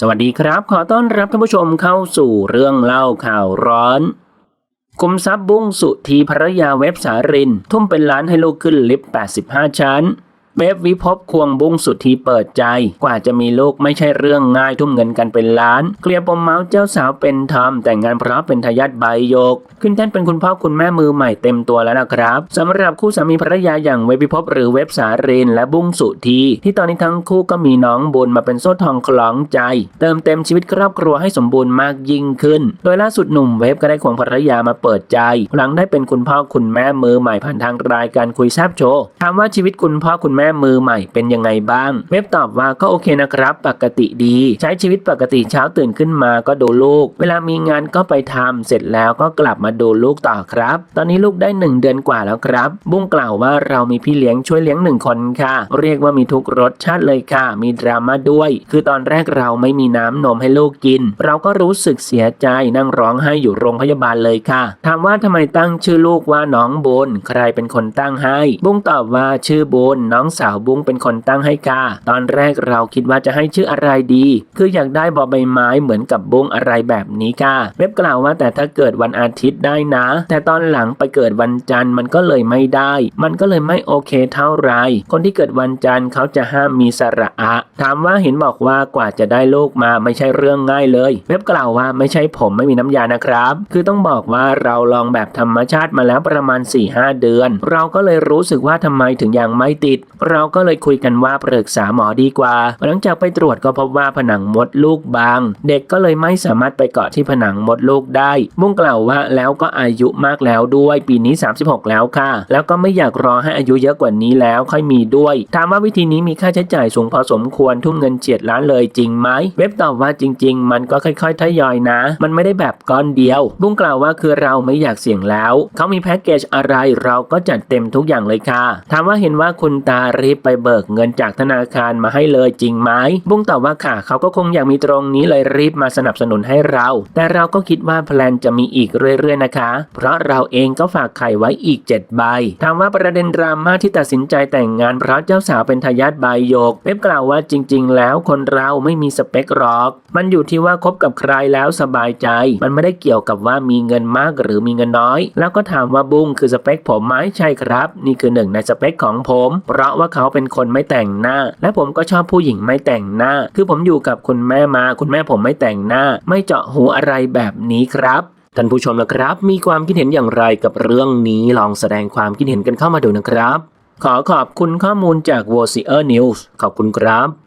สวัสดีครับ ขอต้อนรับท่านผู้ชมเข้าสู่เรื่องเล่าข่าวร้อนกุมทรัพย์บุ้งสุธีภรรยาเว็บสาริน ทุ่มเป็นล้านให้ลูกขึ้นลิฟต์ 85 ชั้น เว็บวิภพควงบุ้งสุธีเปิดใจ กว่าจะมีลูกไม่ใช่เรื่องง่ายทุ่มเงินกันเป็นล้าน เคลียร์ปมเมาส์เจ้าสาวเป็นทอมแต่งงานเพราะเป็นทายาทใบโยก ขึ้นแท่นเป็นคุณพ่อคุณแม่มือใหม่เต็มตัวแล้วนะครับสำหรับคู่สามีภรรยาอย่างเว็บวิภพหรือเว็บสารินและบุ้งสุธีที่ตอนนี้ทั้งคู่ก็มีน้องบุญมาเป็นโซ่ทองคล้องใจ เติมเต็มชีวิตครอบครัวให้สมบูรณ์มากยิ่งขึ้น โดยล่าสุดหนุ่มเว็บก็ได้ควงภรรยามาเปิดใจ หลังได้เป็นคุณพ่อคุณแม่มือใหม่ผ่านทางรายการคุยแซบโชว์ถามว่าชีวิตคุณพ่อคุณแม่มือใหม่เป็นยังไงบ้าง เว็บตอบว่าก็โอเคนะครับ ปกติดี ใช้ชีวิตปกติเช้าตื่นขึ้นมาก็ดูลูก เวลามีงานก็ไปทำเสร็จแล้วก็กลับมาดูลูกต่อครับ ตอนนี้ลูกได้หนึ่งเดือนกว่าแล้วครับ บุ้งกล่าวว่าเรามีพี่เลี้ยงช่วยเลี้ยงหนึ่งคนค่ะ เรียกว่ามีทุกรสชาติเลยค่ะ มีดราม่าด้วย คือตอนแรกเราไม่มีน้ำนมให้ลูกกิน เราก็รู้สึกเสียใจนั่งร้องไห้อยู่โรงพยาบาลเลยค่ะ ถามว่าทำไมตั้งชื่อลูกว่าน้องบุญใครเป็นคนตั้งให้ บุ้งตอบว่าชื่อบุญน้องสาวบุ้งเป็นคนตั้งให้ค่ะ ตอนแรกเราคิดว่าจะให้ชื่ออะไรดี คืออยากได้บอใบไม้เหมือนกับบุ้งอะไรแบบนี้ค่ะเว็บกล่าวว่าแต่ถ้าเกิดวันอาทิตย์ได้นะ แต่ตอนหลังไปเกิดวันจันทร์มันก็เลยไม่ได้ มันก็เลยไม่โอเคเท่าไหรคนที่เกิดวันจันทร์เขาจะห้ามมีสระอะ ถามว่าเห็นบอกว่ากว่าจะได้ลูกมาไม่ใช่เรื่องง่ายเลย เว็บกล่าวว่าไม่ใช่ผมไม่มีน้ำยานะครับ คือต้องบอกว่าเราลองแบบธรรมชาติมาแล้วประมาณ4-5เดือน เราก็เลยรู้สึกว่าทำไมถึงยังไม่ติดเราก็เลยคุยกันว่าปรึกษาหมอดีกว่า หลังจากไปตรวจก็พบว่าผนังมดลูกบาง เด็กก็เลยไม่สามารถไปเกาะที่ผนังมดลูกได้บุ้งกล่าวว่าแล้วก็อายุมากแล้วด้วยปีนี้ 36 แล้วค่ะ แล้วก็ไม่อยากรอให้อายุเยอะกว่านี้แล้วค่อยมีด้วย ถามว่าวิธีนี้มีค่าใช้จ่ายสูงพอสมควรทุ่มเงินเฉียดล้านเลยจริงไหม เว็บตอบว่าจริง ๆ มันก็ค่อยๆทยอยนะ มันไม่ได้แบบก้อนเดียวบุ้งกล่าวว่าคือเราไม่อยากเสี่ยงแล้ว เขามีแพ็กเกจอะไรเราก็จัดเต็มทุกอย่างเลยค่ะ ถามว่าเห็นว่าคุณตารีบไปเบิกเงินจากธนาคารมาให้เลยจริงไหมบุ้งตอบว่าค่ะเขาก็คงอยากมีตรงนี้เลยรีบมาสนับสนุนให้เรา แต่เราก็คิดว่าแพลนจะมีอีกเรื่อยๆนะคะ เพราะเราเองก็ฝากไข่ไว้อีก7ใบถามว่าประเด็นดราม่าที่ตัดสินใจแต่งงานเพราะเจ้าสาวเป็นทายาทใบโยกเว็บกล่าวว่าจริง ๆ แล้วคนเราไม่มีสเปคหรอก มันอยู่ที่ว่าคบกับใครแล้วสบายใจ มันไม่ได้เกี่ยวกับว่ามีเงินมากหรือมีเงินน้อย แล้วก็ถามว่าบุ้งคือสเปคผมไหมใช่ครับ นี่คือหนึ่งในสเปคของผม เพราะว่าเขาเป็นคนไม่แต่งหน้า และผมก็ชอบผู้หญิงไม่แต่งหน้า คือผมอยู่กับคุณแม่มา คุณแม่ผมไม่แต่งหน้า ไม่เจาะหูอะไรแบบนี้ครับท่านผู้ชมนะครับ มีความคิดเห็นอย่างไรกับเรื่องนี้ลองแสดงความคิดเห็นกันเข้ามาดูนะครับ ขอขอบคุณข้อมูลจาก w o c i e r News ขอบคุณครับ